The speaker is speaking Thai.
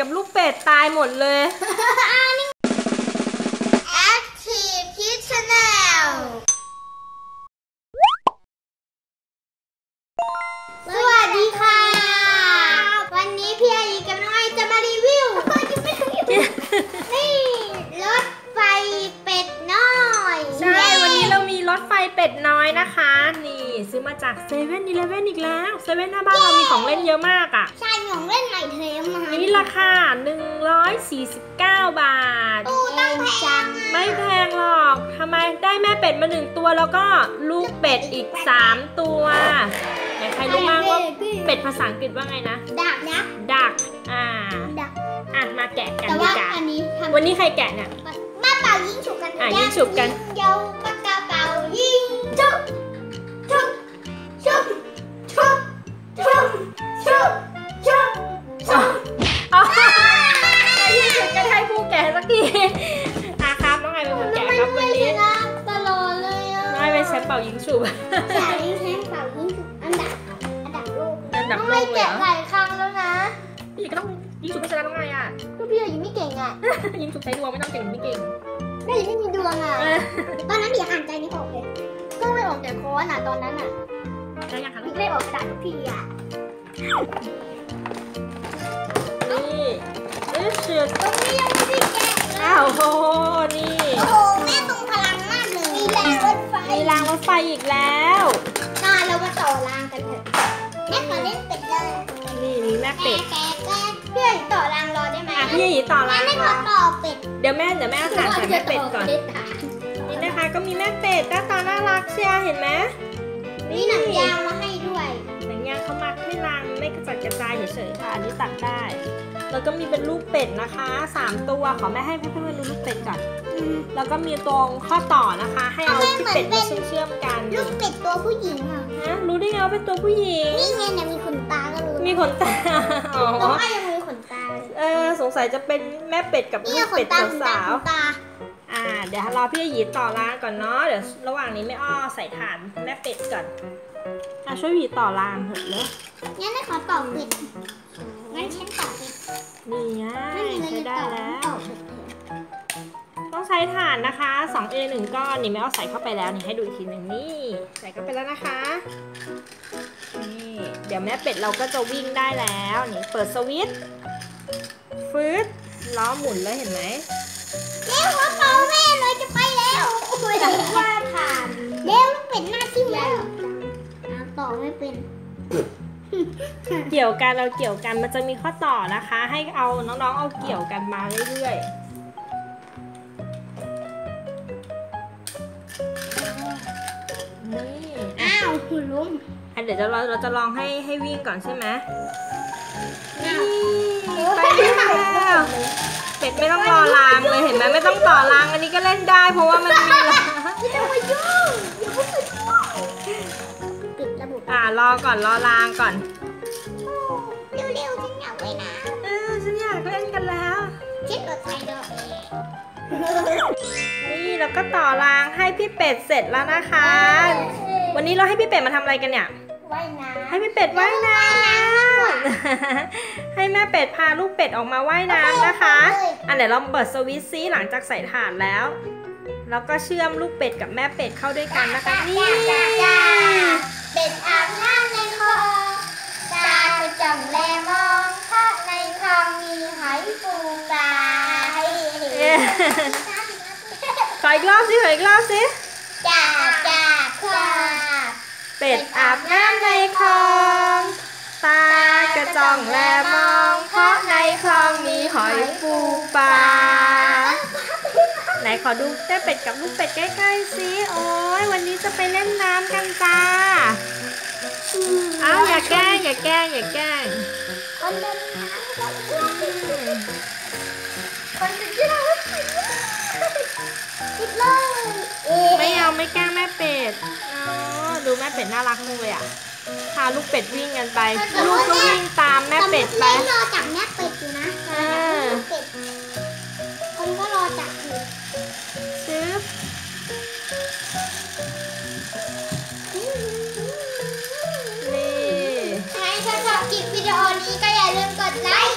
กับลูกเป็ดตายหมดเลย จากเซเว่นอีเลฟเว่นอีกแล้วเซเว่นหน้าบ้านเรามีของเล่นเยอะมากอะ ใช่ของเล่นใหม่เทมมานี่ราคา 149 บาทตู้ตั้งแพงไม่แพงหรอกทำไมได้แม่เป็ดมาหนึ่งตัวแล้วก็ลูกเป็ดอีก 3 ตัวไหนใครรู้บ้างว่าเป็ดภาษาอังกฤษว่าไงนะดักนะดักอ่าดักอะมาแกะกันดีกว่าวันนี้ใครแกะเนี่ยมาเป่ายิงฉุบกันอะยิงฉุบกันเยวปากกาเป่า ชมป์เป่ายิงฉุบสายยิงแทงเป่ายิงฉุบอันดับอันดับโลกอันดับน้องโลไม่กเลยแกะเหรอหลายครั้งแล้วนะพี่ก็ต้องยิงฉุบให้ชนะน้องไออะก็พี่ยังไม่เก่งอะยิงฉุบใช้ดวงไม่ต้องเก่งไม่เก่งก็ยังไม่มีดวงอะเออตอนนั้นพี่อ่านใจไม่ออกเลยก็ไม่ออกจากโค้ดอะตอนนั้นอะได้ยังคะพี่ไม่ออกกระดาษทุกทีอะนี่เอ๊ะเชือดตรงนี้ยังไม่ได้แกะเลยอ้าวโหนี่ ถไฟอีกแล้วน่าเรามาต่อรางกันเถอะแม่ขอเล่นเป็ดเลยนี่มีแม่แกเป็ดแกแกเพื่อนต่อรางรอได้ไหมอะพี่หยีต่อแม่รางไม่ขรออต่อเป็ดเดี๋ยวแม่เดี๋ยวแม่เอาถ่านใส่แม่เป็ดก่อนนี่นะคะก็มีแม่เป็ดหน้าตาน่ารักเชียร์เห็นไหมมีหนังยางมาให้ด้วยหนังยางเขามัดให้รังไม่กระจัดกระจายเฉยๆค่ะอันนี้ตัดได้ แล้วก็มีเป็นลูกเป็ดนะคะสามตัวขอแม่ให้เพื่อนๆดูลูกเป็ดก่อนแล้วก็มีตรงข้อต่อนะคะ ให้เอาที่เป็ดมาเชื่อมๆกันลูกเป็ดตัวผู้หญิงอะฮะรู้ได้ไงว่าเป็นตัวผู้หญิงนี่ไงเนี่ยมีขนตาก็รู้มีขนตาอ๋น้องอไอ้ยังมีขนตาเลยเออสงสัยจะเป็นแม่เป็ดกับนี่ลูไงกขเป็นดตาขนตาสาวขนตาๆอ่าเดี๋ยวรอพี่หยีต่อรางก่อนเนาะเดี๋ยวระหว่างนี้แม่อ้อใส่ฐานแม่เป็ดก่อนอะช่วยหยีต่อรางเถอะเลยงั้นไม่ขอต่อเป็ดานนะคะ 2A 1ก้อนนี่ไม่เอาใส่เข้าไปแล้วนี่ให้ดูอีกทีหนึ่งนี่ใส่เข้าไปแล้วนะคะนี่เดี๋ยวแม่เป็ดเราก็จะวิ่งได้แล้วนี่เปิดสวิตช์ฟืดล้อหมุนแล้วเห็นไหมเร็วหัวเป่าแม่เลยจะไปแล้วโอ้ยว่าผ่านเร็วลูกเป็ดหน้าทิ่มแล้วเอาต่อไม่เป็นเกี่ยวกันเราเกี่ยวกันมันจะมีข้อต่อนะคะ ให้เอาน้องๆเอาเกี่ยวกันมาเรื่อยๆาวคุณลุงอะเดี๋ยวจะเราเราจะลองให้ให้วิ่งก่อนใช่ไหมอ้าวนี่ไปแล้วเป็ดไม่ต้องรอรางเลยเห็นไหมไม่ต้องต่อรางอันนี้ก็เล่นได้ เพราะว่ามันมีรางไม่ต้องมายุ่งอย่าเพิ่งมายุ่งปิดระบบอ่ารอก่อนรอรางก่อนเร็วๆฉันอยากไปนะเออฉันอยากเล่นกันแล้วเช็ดรถไฟเด้อนี่เราก็ต่อรางให้พี่เป็ดเสร็จแล้วนะคะ วันนี้เราให้พี่เป็ดมาทำอะไรกันเนี่ย ว่ายน้ให้พี่เป็ดว่ายน้ำให้แม่เป็ดพาลูกเป็ดออกมาว่ายน้ำนะคะ อันเดี๋ยวเราเปิดสวิตช์ซิหลังจากใส่ถ่านแล้ว แล้วก็เชื่อมลูกเป็ดกับแม่เป็ดเข้าด้วยกันนะคะนี่ำเป็ดอาบน้ำในคลองตาจะจ้องแลมองเพราะในคลองมีหอยปูปลาเอ๊ะขออีกรอบสิขออีกรอบสิจ้าจ้าครับ เป็ดอาบน้ำในคลองตากระจ่องแลมองเพราะในคลองมีหอยปูปลาไหนขอดูแม่เป็ดกับลูกเป็ดใกล้ๆสิโอ้ยวันนี้จะไปเล่นน้ำกันจ้าอ้าวอย่าแกล้งอย่าแกล้งอย่าแกล้งคนเดินน้ำคนเดินคนจะเชื่อว่าปิดเลยเอ๊ะไม่เอาไม่แกล้ง ม่เป็ดน่ารักจังเลยอะพาลูกเป็ดวิ่งกันไป ลูกก็วิ่งตามแม่เป็ดไปแต่ม่รอจับแม่เป็ดอยู่นะเออเป็ดคนก็รอจับอยู่ซึบนี่ ใครถ้าชอบคลิปวิดีโอนี้ก็อย่าลืมกดไลค์